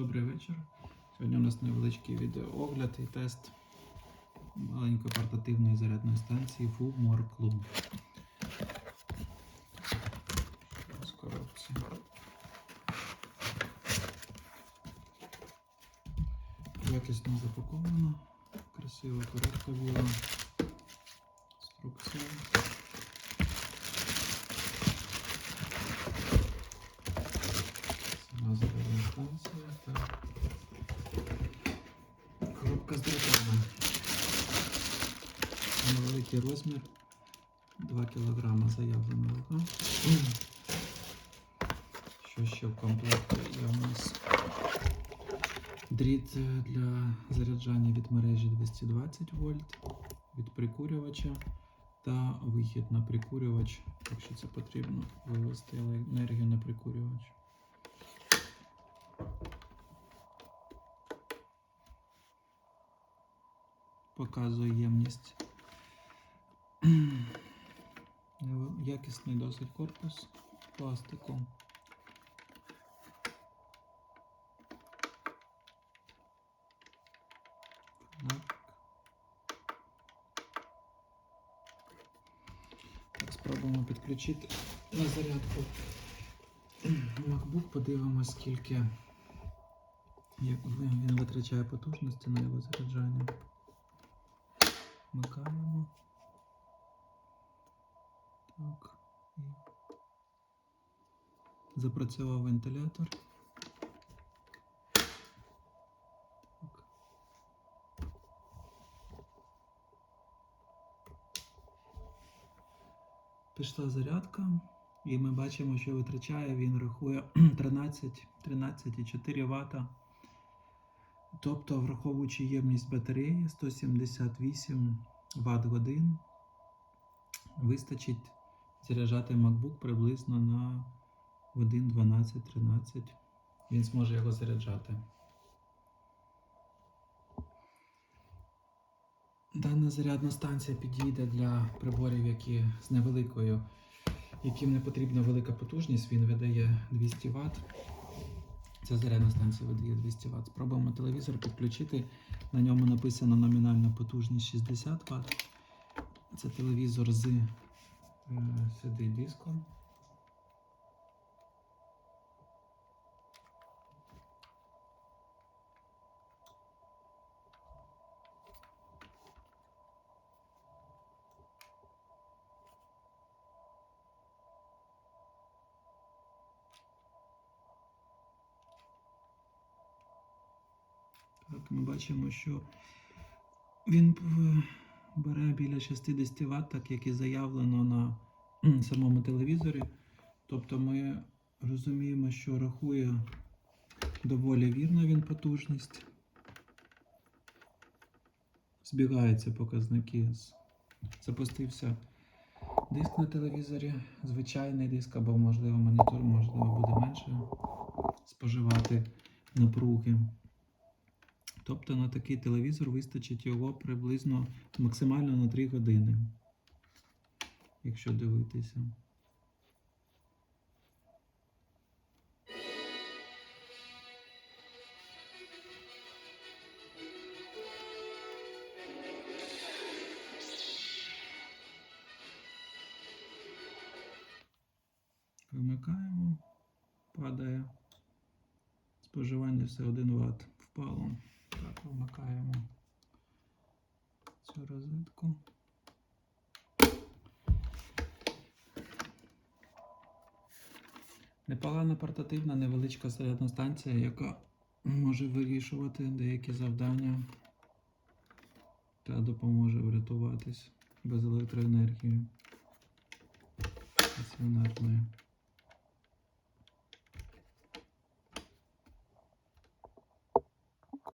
Добрий вечір. Сьогодні у нас невеличкий відеоогляд і тест маленької портативної зарядної станції Fumor Club. З коробці. Якісно запаковано. Красива коробка біла. Інструкція. Сама зарядна станція. Так. Коробка з дротами. Невеликий розмір. 2 кг заявлена вага. Що ще в комплекті є у нас? Дріт для заряджання від мережі 220 вольт, від прикурювача та вихід на прикурювач, якщо це потрібно, вивести енергію на прикурювач. Показує ємність. Якісний досить корпус пластику. Спробуємо підключити на зарядку MacBook, подивимось, скільки як він витрачає потужності на його заряджання. Вмикаємо. Так. Запрацював вентилятор. Так. Пішла зарядка, і ми бачимо, що витрачає, він рахує 13, 13,4 Вт. Тобто, враховуючи ємність батареї 178 Вт годин, вистачить заряджати MacBook приблизно на годин 12-13. Він зможе його заряджати. Дана зарядна станція підійде для приборів, які з невеликою, яким не потрібна велика потужність, він видає 200 Вт. Ця зарядна станція видає 200 Вт. Спробуємо телевізор підключити. На ньому написано номінальна потужність 60 Вт. Це телевізор з е, CD-диском. Так, ми бачимо, що він е, бере біля 60 Вт, так як і заявлено на самому телевізорі. Тобто ми розуміємо, що рахує доволі вірно він потужність. Збігаються показники. Запустився диск на телевізорі, звичайний диск або, можливо, монітор, можливо, буде менше споживати напруги. Тобто на такий телевізор вистачить його приблизно максимально на 3 години, якщо дивитися. Вимикаємо, падає. Споживання все 1 Вт впало. Так, вмикаємо цю розетку. Непогана портативна невеличка зарядна станція, яка може вирішувати деякі завдання та допоможе врятуватись без електроенергії стаціонарної.